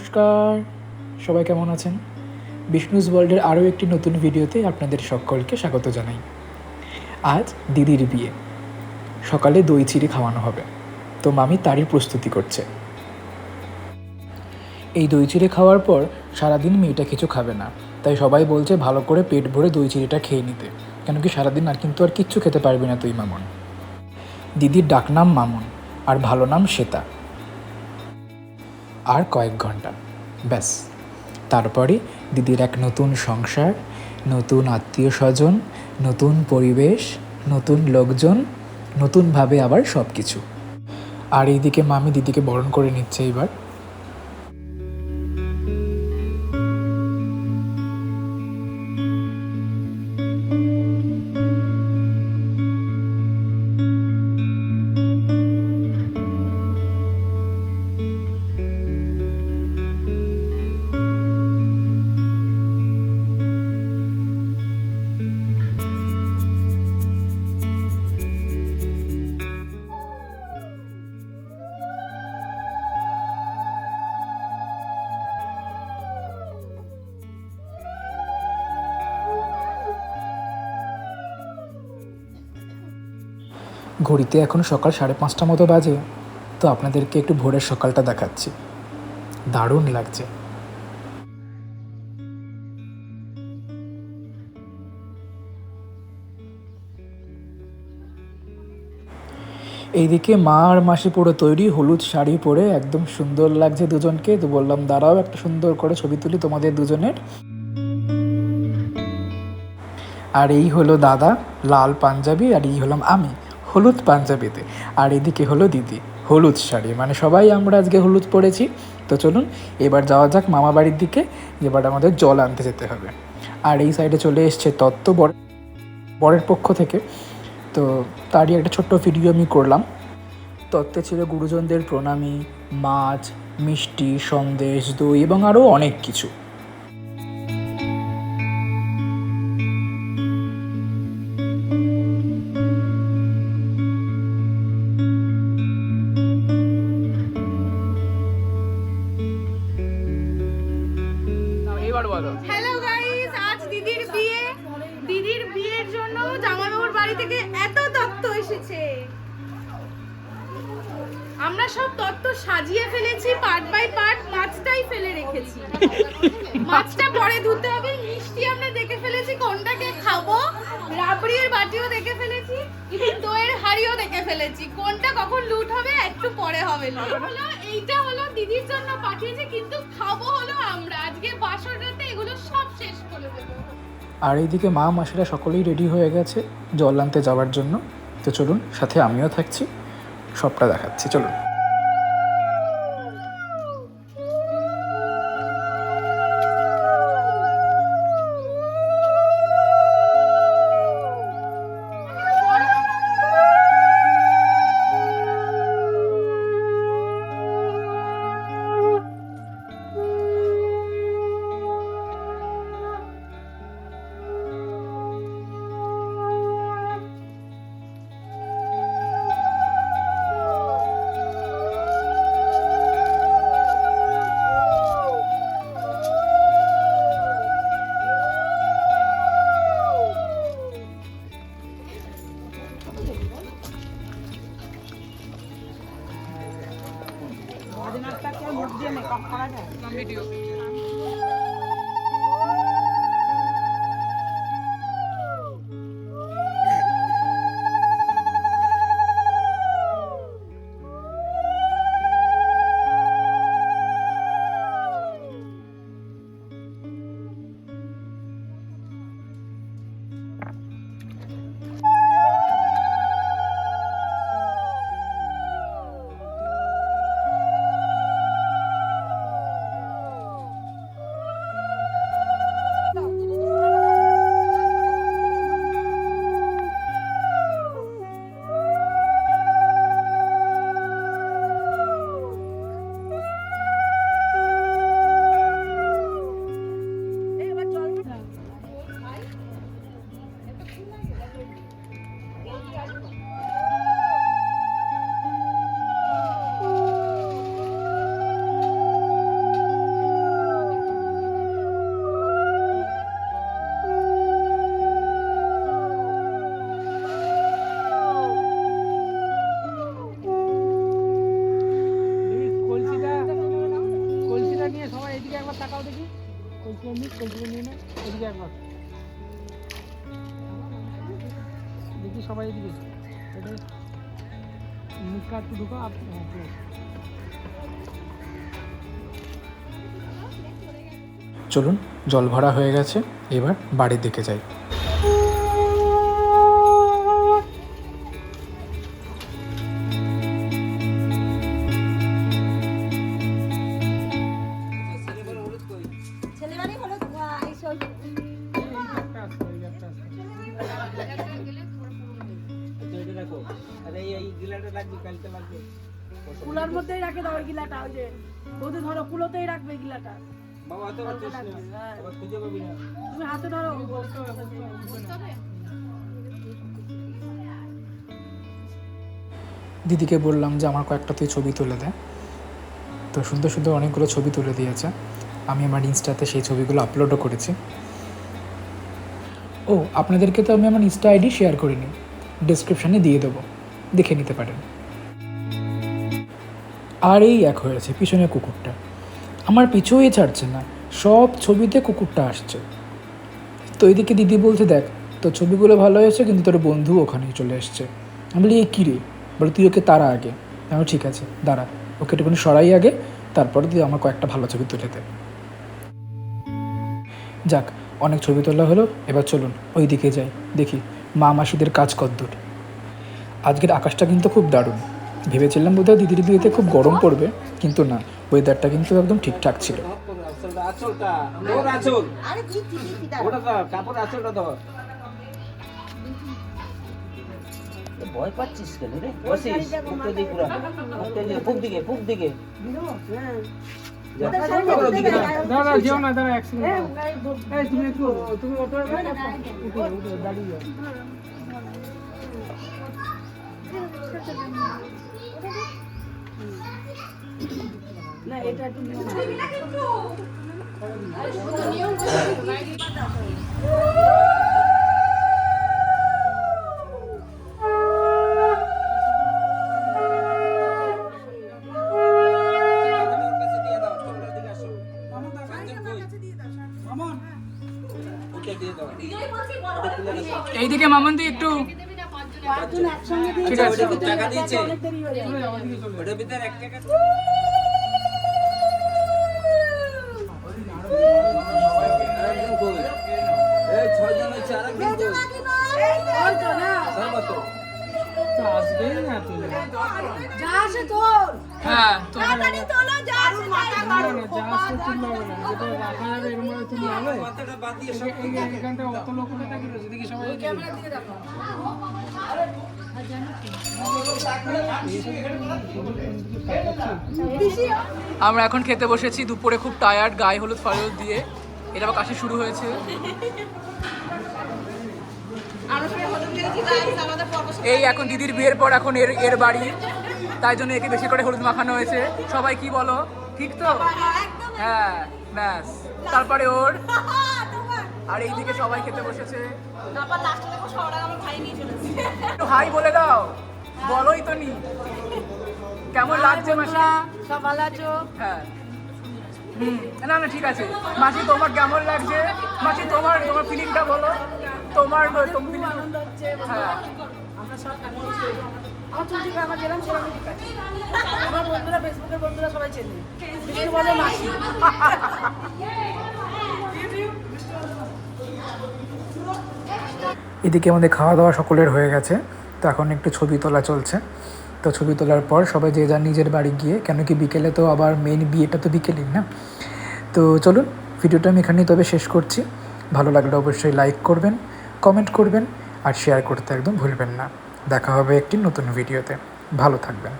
নমস্কার। সবাই কেমন আছেন? বিষ্ণুজ ওয়ার্ল্ডের আরও একটি নতুন ভিডিওতে আপনাদের সকলকে স্বাগত জানাই। আজ দিদির বিয়ে। সকালে দই চিড়ি খাওয়ানো হবে। তো মামি তারই প্রস্তুতি করছে। এই দই চিড়ে খাওয়ার পর সারাদিন মেয়েটা কিছু খাবে না। তাই সবাই বলছে ভালো করে পেট ভরে দই চিড়িটা খেয়ে নিতে। কেন কি সারাদিন আর কিন্তু আর কিচ্ছু খেতে পারবি না তুই, মামন। দিদির ডাকনাম মামন। আর ভালো নাম শ্বেতা। আর কয়েক ঘণ্টা। ব্যাস। তারপরে দিদির এক নতুন সংসার, নতুন আত্মীয় স্বজন নতুন পরিবেশ, নতুন লোকজন, নতুনভাবে আবার সব কিছু আর এইদিকে মামি দিদিকে বরণ করে নিচ্ছে এবার। ঘড়িতে এখন সকাল সাড়ে পাঁচটা মতো বাজে, তো আপনাদেরকে একটু ভোরের সকালটা দেখাচ্ছি। দারুণ লাগছে। এইদিকে মা আর মাসি পুরো তৈরি, হলুদ শাড়ি পরে একদম সুন্দর লাগছে দুজনকে। তো বললাম, দাঁড়াও, একটা সুন্দর করে ছবি তুলি তোমাদের দুজনের। আর এই হলো দাদা, লাল পাঞ্জাবি, আর এই হলাম আমি। হলুদ পাঞ্জাবিতে। আর এদিকে হলো দিদি, হলুদ শাড়ি। মানে সবাই আমরা আজকে হলুদ পরেছি। তো চলুন, এবার যাওয়া যাক মামা বাড়ির দিকে। এবার আমাদের জল আনতে যেতে হবে। আর এই সাইডে চলে এসছে তত্ত্ব বর বরের পক্ষ থেকে। তো তারই একটা ছোট্ট ভিডিও আমি করলাম। তত্ত্বে ছিল গুরুজনদের প্রণামী, মাছ, মিষ্টি, সন্দেশ, দই এবং আরও অনেক কিছু। আমরা সব তত্ত্ব সাজিয়ে ফেলেছি পার্ট বাই পার্ট মাছটাই ফেলে রেখেছি। মাছটা পরে ধুতে হবে, মিষ্টি আমরা দেখে ফেলেছি, কোনটাকে খাব? রাবড়ির বাটিও দেখে ফেলেছি দইয়ের হাড়িও দেখে ফেলেছি। কোনটা কখন লুট হবে, একটু পরে হবে হলো, এইটা হলো দিদির জন্য পাঠিয়েছে, কিন্তু খাব হলো আমরা। আজকে বাসর রাতে এগুলো সব শেষ করে দেবো। আর এইদিকে মা, মাসিরা সকলেই রেডি হয়ে গেছে জল আনতে যাওয়ার জন্য। তো চলুন, সাথে আমিও থাকছি। সবটা দেখাচ্ছি চলুন। Diye mi? Kahkaha da. Ben biliyorum. দেখি সবাই মুখটা একটু ঢুকো চলুন জল ভরা হয়ে গেছে এবার বাড়ির দিকে যাই। কুলার মধ্যেই রাখে দাও গিলাটা ওই যে ধরো কুলোতেই রাখবে গিলাটা। হ্যাঁ। তুমি হাতে ধরো। দিদিকে বললাম যে আমার কয়েকটা তুই ছবি তুলে দে। তো সুন্দর সুন্দর অনেকগুলো ছবি তুলে দিয়েছে। আমি আমার ইনস্টাতে সেই ছবিগুলো আপলোডও করেছি। ও আপনাদেরকে তো আমি আমার ইনস্টা আইডি শেয়ার করিনি। ডিসক্রিপশানে দিয়ে দেবো। দেখে নিতে পারেন। আর এই এক হয়েছে পিছনে কুকুরটা। আমার পিছুই ছাড়ছে না, সব ছবিতে কুকুরটা আসছে। তো এদিকে দিদি বলছে, দেখ, তোর ছবিগুলো ভালো হয়েছে, কিন্তু তোর বন্ধু ওখানেই চলে এসছে। আমি বলি এই কী রে? বলে, তুই ওকে তারা আগে। আমি ঠিক আছে, দাঁড়া, ওকে একটুখানি সরাই আগে, তারপরে তুই আমার কয়েকটা ভালো ছবি তুলে দে। যাক, অনেক ছবি তোলা হলো, এবার চলুন ওই দিকে যাই, দেখি মা মাসিদের কাজ কদ্দূর। আজকের আকাশটা কিন্তু খুব দারুণ। ভেবেছিলাম বোধহয় দিদির বিয়েতে খুব গরম পড়বে কিন্তু না ওয়েদারটা কিন্তু একদম ঠিকঠাক ছিল। ভয় পাচ্ছিস কেন রে? বসিস মুখটা দিয়ে পুরা মুখটা দিয়ে ফুক দিকে দিকে দাঁড়িয়ে না এটা একটু নিয়ম। এইদিকে মামন্দি একটু ঠিক আছে। টাকা দিয়েছে? ওটার ভিতরে এক টাকা আরেকজন কই? এই ছয়জন হয়েছে, আরেকজন কই? ওই তো না সর্বত। তো আসবেই না তোর হ্যাঁ। আমরা এখন খেতে বসেছি দুপুরে খুব টায়ার্ড গায়ে হলুদ ফালুদ দিয়ে। এটা আবার কাশি শুরু হয়েছে। এই এখন দিদির বিয়ের পর এখন এর এর বাড়ি তাই জন্য একে বেশি করে হলুদ মাখানো হয়েছে। সবাই কি বলো? ঠিক তো? হ্যাঁ ব্যাস। তারপরে ওর? আর এইদিকে সবাই খেতে বসেছে। একটু হাই বলে দাও। বলোই তো নি। কেমন লাগছে মাসা? সব ভালো আছো? হ্যাঁ। হুম না না ঠিক আছে। মাসি তোমার কেমন লাগছে? মাসি তোমার তোমার ফিলিংটা বলো। তোমার তুমি আনন্দ হচ্ছে হ্যাঁ। আমরা সব আমার চুল ঠিক আমার যেরকম সেরকম ঠিক আমার বন্ধুরা ফেসবুকের বন্ধুরা সবাই চেনে। বিষ্ণু বলে মাসি। এদিকে আমাদের খাওয়া দাওয়া সকলের হয়ে গেছে। তো এখন একটু ছবি তোলা চলছে। তো ছবি তোলার পর সবাই যে যার নিজের বাড়ি গিয়ে কেন কি বিকেলে তো আবার মেন বিয়েটা তো বিকেলেই না? তো চলুন ভিডিওটা আমি এখানেই তবে শেষ করছি। ভালো লাগলে অবশ্যই লাইক করবেন। কমেন্ট করবেন আর শেয়ার করতে একদম ভুলবেন না। দেখা হবে একটি নতুন ভিডিওতে ভালো থাকবেন।